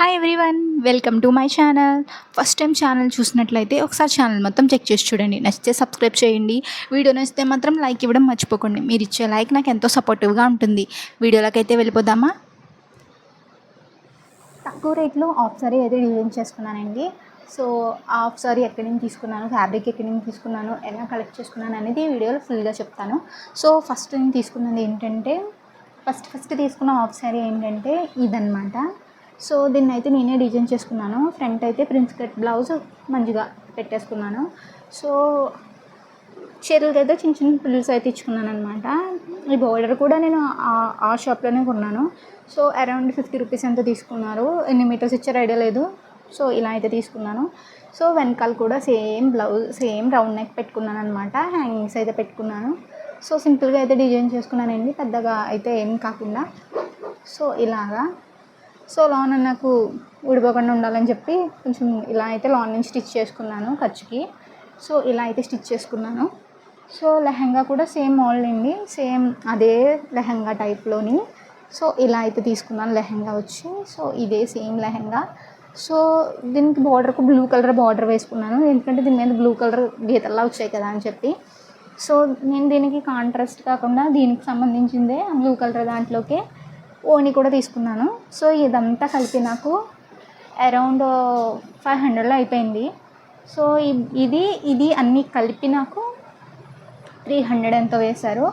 Hi everyone welcome to my channel first time channel చూసినట్లయితే ఒకసారి channel మొత్తం check చేసి చూడండి. నచ్చితే సబ్స్క్రైబ్ చేయండి. వీడియో నచ్చితే మాత్రం లైక్ ఇవ్వడం మర్చిపోకండి. మీరు ఇచ్చే లైక్ నాకు ఎంతో సపోర్టివ్గా ఉంటుంది. వీడియోలోకి అయితే వెళ్ళిపోదామా? తక్కువ రేట్లో ఆఫ్ సారీ అయితే డిజైన్ చేసుకున్నానండి. సో ఆఫ్ సారీ ఎక్కడి నుంచి తీసుకున్నాను? ఫ్యాబ్రిక్ ఎక్కడి నుంచి తీసుకున్నాను? ఎలా కలెక్ట్ చేసుకున్నాను అనేది వీడియోలో ఫుల్గా చెప్తాను. సో ఫస్ట్ నేను తీసుకున్నది ఏంటంటే ఫస్ట్ ఫస్ట్ తీసుకున్న ఆఫ్ సారీ ఏంటంటే ఇదనమాట సో దీన్ని అయితే నేనే డిజైన్ చేసుకున్నాను. ఫ్రంట్ అయితే ప్రిన్స్ కట్ బ్లౌజ్ మంచిగా పెట్టేసుకున్నాను. సో చీరలకి అయితే చిన్న చిన్న పిల్లలు అయితే ఇచ్చుకున్నాను అనమాట ఈ బోర్డర్ కూడా నేను ఆ- ఆ షాప్లోనే కొన్నాను. సో అరౌండ్ ఫిఫ్టీ రూపీస్ ఎంత తీసుకున్నారు. ఎన్ని మీటర్స్ ఇచ్చారు ఐడియా లేదు. సో ఇలా అయితే తీసుకున్నాను. సో వెనకాల కూడా same blouse same round neck పెట్టుకున్నాను అనమాట హ్యాంగింగ్స్ అయితే పెట్టుకున్నాను. సో సింపుల్గా అయితే డిజైన్ చేసుకున్నానండి. పెద్దగా అయితే ఏం కాకుండా. సో ఇలాగా. సో లాన్ నాకు ఊడిపోకుండా ఉండాలని చెప్పి కొంచెం ఇలా అయితే లాన్ నుంచి స్టిచ్ చేసుకున్నాను ఖర్చుకి. సో ఇలా అయితే స్టిచ్ చేసుకున్నాను. సో లెహంగా కూడా సేమ్ మోడల్ అండి. సేమ్ అదే లెహంగా టైప్లోని సో ఇలా అయితే తీసుకున్నాను లెహంగా వచ్చి. సో ఇదే సేమ్ లెహంగా. సో దీనికి బార్డర్కు బ్లూ కలర్ బార్డర్ వేసుకున్నాను. ఎందుకంటే దీని మీద బ్లూ కలర్ గీతల్లా వచ్చాయి కదా అని చెప్పి. సో నేను దీనికి కాంట్రాస్ట్ కాకుండా దీనికి సంబంధించిందే బ్లూ కలర్ దాంట్లోకి ఓని కూడా తీసుకున్నాను. సో ఇదంతా కలిపి నాకు అరౌండ్ ఫైవ్ హండ్రెడ్లో అయిపోయింది. సో ఇది ఇది అన్నీ కలిపి నాకు త్రీ హండ్రెడ్ ఎంతో వేశారు.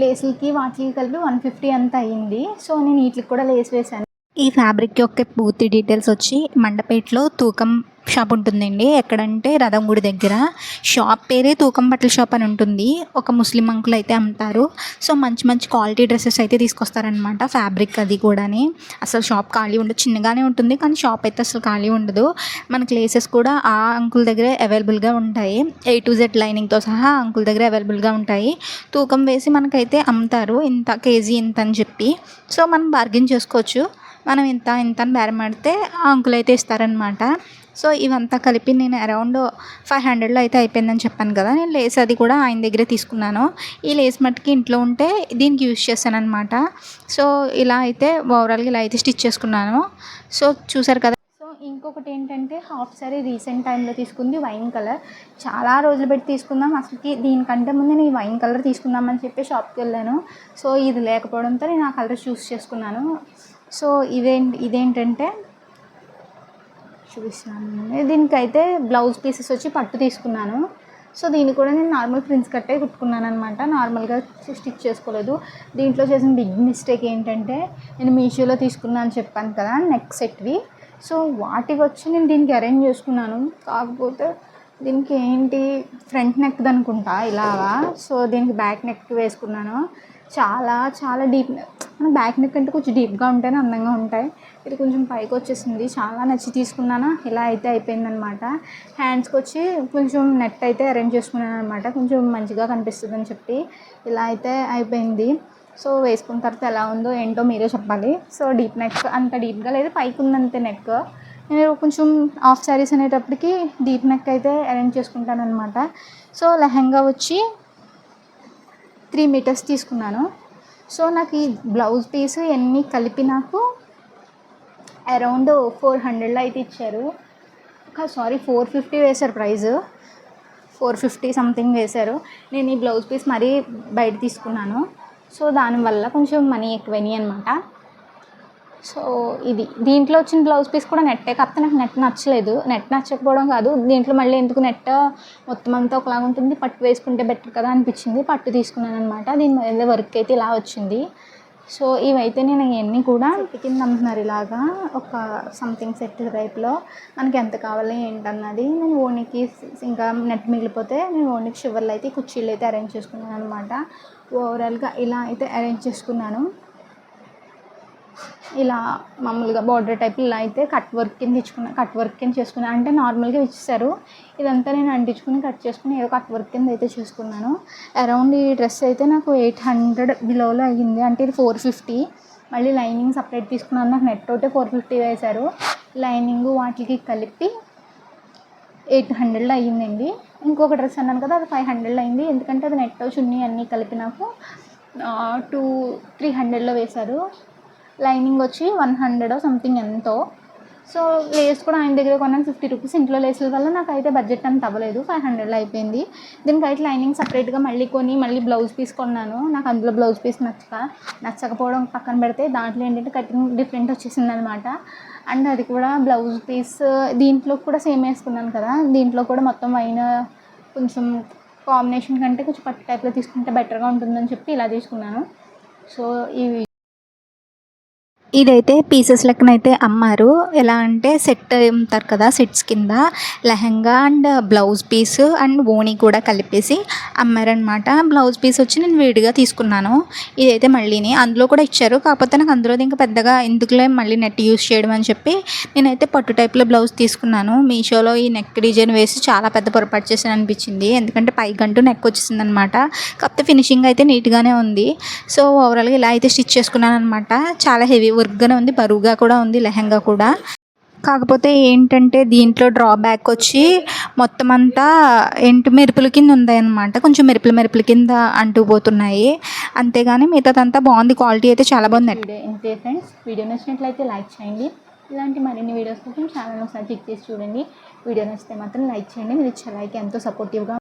లేసులకి వాటికి కలిపి వన్ ఫిఫ్టీ అంత అయ్యింది సో నేను వీటికి కూడా లేస్ వేశాను. ఈ ఫ్యాబ్రిక్ యొక్క పూర్తి డీటెయిల్స్ వచ్చి మండపేటలో తూకం షాప్ ఉంటుందండి. ఎక్కడంటే రథం గుడి దగ్గర. షాప్ పేరే తూకం బట్టల షాప్ అని ఉంటుంది. ఒక ముస్లిం అంకుల్ అయితే అమ్ముతారు. సో మంచి మంచి క్వాలిటీ డ్రెస్సెస్ అయితే తీసుకొస్తారనమాట ఫ్యాబ్రిక్ అది కూడాని. అసలు షాప్ ఖాళీ ఉండదు చిన్నగానే ఉంటుంది కానీ షాప్ అయితే అసలు ఖాళీ ఉండదు. మన ప్లేసెస్ కూడా ఆ అంకుల్ దగ్గర అవైలబుల్గా ఉంటాయి. ఏ టు జెడ్ లైనింగ్తో సహా అంకుల్ దగ్గర అవైలబుల్గా ఉంటాయి. తూకం వేసి మనకైతే అమ్ముతారు. ఇంత కేజీ ఇంత అని చెప్పి. సో మనం బార్గెన్ చేసుకోవచ్చు. మనం ఇంత ఇంత అని బేరమాడితే ఆ అంకుల్ అయితే ఇస్తారనమాట సో ఇవంతా కలిపి నేను అరౌండ్ ఫైవ్ హండ్రెడ్లో అయితే అయిపోయిందని చెప్పాను కదా. నేను లేస్ అది కూడా ఆయన దగ్గరే తీసుకున్నాను. ఈ లేస్ మట్టుకి ఇంట్లో ఉంటే దీనికి యూజ్ చేశాను అనమాట సో ఇలా అయితే ఓవరాల్గా ఇలా అయితే స్టిచ్ చేసుకున్నాను. సో చూసారు కదా. సో ఇంకొకటి ఏంటంటే హాఫ్ సారీ రీసెంట్ టైంలో తీసుకుంది వైన్ కలర్. చాలా రోజులు పెట్టి తీసుకుందాం. అసలుకి దీనికంటే ముందు నేను ఈ వైన్ కలర్ తీసుకుందామని చెప్పి షాప్కి వెళ్ళాను. సో ఇది లేకపోవడంతో నేను ఆ కలర్ చూస్ చేసుకున్నాను. సో ఇదేంటి ఇదేంటంటే చూపిస్తాను దీనికైతే బ్లౌజ్ పీసెస్ వచ్చి పట్టు తీసుకున్నాను. సో దీన్ని కూడా నేను నార్మల్ ప్రిన్స్ కట్టే కుట్టుకున్నాను అనమాట నార్మల్గా స్టిచ్ చేసుకోలేదు. దీంట్లో చేసిన బిగ్ మిస్టేక్ ఏంటంటే నేను మీషోలో తీసుకున్నాను అని చెప్పాను కదా నెక్ సెట్వి. సో వాటికి వచ్చి నేను దీనికి అరేంజ్ చేసుకున్నాను. కాకపోతే దీనికి ఏంటి ఫ్రంట్ నెక్ అనుకుంటా ఇలాగా. సో దీనికి బ్యాక్ నెక్ వేసుకున్నాను. చాలా చాలా డీప్ మన బ్యాక్ నెక్ అంటే కొంచెం డీప్గా ఉంటేనే అందంగా ఉంటాయి. ఇది కొంచెం పైకి వచ్చేసింది. చాలా నచ్చి తీసుకున్నాను? ఇలా అయితే అయిపోయిందనమాట. హ్యాండ్స్కి వచ్చి కొంచెం నెట్ అయితే అరేంజ్ చేసుకున్నాను అనమాట కొంచెం మంచిగా కనిపిస్తుంది అని చెప్పి ఇలా అయితే అయిపోయింది. సో వేసుకున్న తర్వాత ఎలా ఉందో ఏంటో మీరే చెప్పాలి. సో డీప్ నెక్ అంత డీప్గా లేదు. పైకి ఉందంతే నెక్. నేను కొంచెం ఆఫ్ శారీస్ అనేటప్పటికి డీప్ నెక్ అయితే అరేంజ్ చేసుకుంటాను అనమాట సో లెహంగా వచ్చి త్రీ మీటర్స్ తీసుకున్నాను. సో నాకు ఈ బ్లౌజ్ పీస్ ఎన్ని కలిపి నాకు అరౌండ్ ఫోర్ హండ్రెడ్లో అయితే ఇచ్చారు. సారీ ఫోర్ ఫిఫ్టీ వేశారు ప్రైస్ ఫోర్ ఫిఫ్టీ సంథింగ్ వేశారు. నేను ఈ బ్లౌజ్ పీస్ మరీ బయట తీసుకున్నాను. సో దానివల్ల కొంచెం మనీ ఎక్కువైనాయి అనమాట సో ఇది దీంట్లో వచ్చిన బ్లౌజ్ పీస్ కూడా నెట్టే కాకపోతే నాకు నెట్ నచ్చలేదు. నెట్ నచ్చకపోవడం కాదు. దీంట్లో మళ్ళీ ఎందుకు నెట్ మొత్తం అంతా ఒకలాగా ఉంటుంది. పట్టు వేసుకుంటే బెటర్ కదా అనిపించింది. పట్టు తీసుకున్నాను అనమాట దీని మీద వర్క్ అయితే ఇలా వచ్చింది. సో ఇవైతే నేను ఇవన్నీ కూడా సెట్ కింద అమ్ముతున్నారు ఇలాగా. ఒక సంథింగ్ సెట్ టైప్లో మనకి ఎంత కావాలి ఏంటన్నది నేను ఓనికి ఇంకా నెట్ మిగిలిపోతే నేను ఓనికి షివర్లు అయితే కుర్చీలు అయితే అరేంజ్ చేసుకున్నాను అనమాట ఓవరాల్గా ఇలా అయితే అరేంజ్ చేసుకున్నాను. ఇలా మామూలుగా బార్డర్ టైప్ ఇలా అయితే కట్ వర్క్ కింద ఇచ్చుకున్నా కట్ వర్క్ కింద చేసుకున్నాను అంటే నార్మల్గా ఇచ్చేసారు ఇదంతా నేను అంటించుకుని కట్ చేసుకుని ఏదో కట్ వర్క్ కింద అయితే చేసుకున్నాను. అరౌండ్ ఈ డ్రెస్ అయితే నాకు ఎయిట్ హండ్రెడ్ బిలోలో అయ్యింది. అంటే ఇది ఫోర్ ఫిఫ్టీ మళ్ళీ లైనింగ్ సపరేట్ తీసుకున్నాను. నాకు నెట్ ఒకటే ఫోర్ ఫిఫ్టీ వేశారు. లైనింగ్ వాటికి కలిపి ఎయిట్ హండ్రెడ్లో అయ్యిందండి. ఇంకొక డ్రెస్ అన్నాను కదా అది ఫైవ్ హండ్రెడ్లో అయింది. ఎందుకంటే అది నెట్ చున్నీ అన్నీ కలిపి నాకు టూ త్రీ హండ్రెడ్లో వేశారు. లైనింగ్ వచ్చి వన్ హండ్రెడ్ సంథింగ్ ఎంతో. సో లేస్ కూడా ఆయన దగ్గర కొన్నాను ఫిఫ్టీ రూపీస్ ఇంట్లో లేసుల వల్ల నాకు అయితే బడ్జెట్ అంత అవ్వలేదు ఫైవ్ హండ్రెడ్లో అయిపోయింది. దీనికైతే లైనింగ్ సపరేట్గా మళ్ళీ కొని మళ్ళీ బ్లౌజ్ పీస్ కొన్నాను. నాకు అందులో బ్లౌజ్ పీస్ నచ్చక నచ్చకపోవడం పక్కన పెడితే దాంట్లో ఏంటంటే కటింగ్ డిఫరెంట్ వచ్చేసింది అనమాట అండ్ అది కూడా బ్లౌజ్ పీస్ దీంట్లో కూడా సేమ్ వేసుకున్నాను కదా దీంట్లో కూడా మొత్తం అయిన కొంచెం కాంబినేషన్ కంటే కొంచెం పట్టు టైప్లో తీసుకుంటే బెటర్గా ఉంటుందని చెప్పి ఇలా తీసుకున్నాను. సో ఈ ఇదైతే పీసెస్ లెక్కనైతే అమ్మారు. ఎలా అంటే సెట్ అమ్ముతారు కదా సెట్స్ కింద lehenga and blouse piece and ఓణి కూడా కలిపేసి అమ్మారనమాట బ్లౌజ్ పీస్ వచ్చి నేను వేడిగా తీసుకున్నాను. ఇదైతే మళ్ళీని అందులో కూడా ఇచ్చారు. కాకపోతే నాకు అందులో ఇంకా పెద్దగా ఎందుకులే మళ్ళీ నెట్ యూస్ చేయడం అని చెప్పి నేనైతే పట్టు టైప్లో బ్లౌజ్ తీసుకున్నాను. మీషోలో ఈ నెక్ డిజైన్ వేసి చాలా పెద్ద పొరపాటు చేసాను అనిపించింది. ఎందుకంటే పైగంటూ నెక్ వచ్చేసింది అనమాట కాకపోతే ఫినిషింగ్ అయితే నీట్గానే ఉంది. సో ఓవరాల్గా ఇలా అయితే స్టిచ్ చేసుకున్నాను అనమాట చాలా హెవీ వర్క్గానే ఉంది బరువుగా కూడా ఉంది లెహంగా కూడా. కాకపోతే ఏంటంటే దీంట్లో డ్రాబ్యాక్ వచ్చి మొత్తం అంతా ఎంటు మెరుపుల కింద ఉందన్నమాట. కొంచెం మెరుపుల మెరుపుల కింద అంటూ పోతున్నాయి. అంతేగాని మిగతాదంతా బాగుంది క్వాలిటీ అయితే చాలా బాగుంది. వీడియో ఇంతే ఫ్రెండ్స్ వీడియో నచ్చినట్లయితే లైక్ చేయండి. ఇలాంటి మరిన్ని వీడియోస్ కోసం ఛానల్ ఒకసారి చెక్ చేసి చూడండి. వీడియో నచ్చితే మాత్రం లైక్ చేయండి. మీరు ఇచ్చే లైక్ ఎంతో సపోర్టివ్గా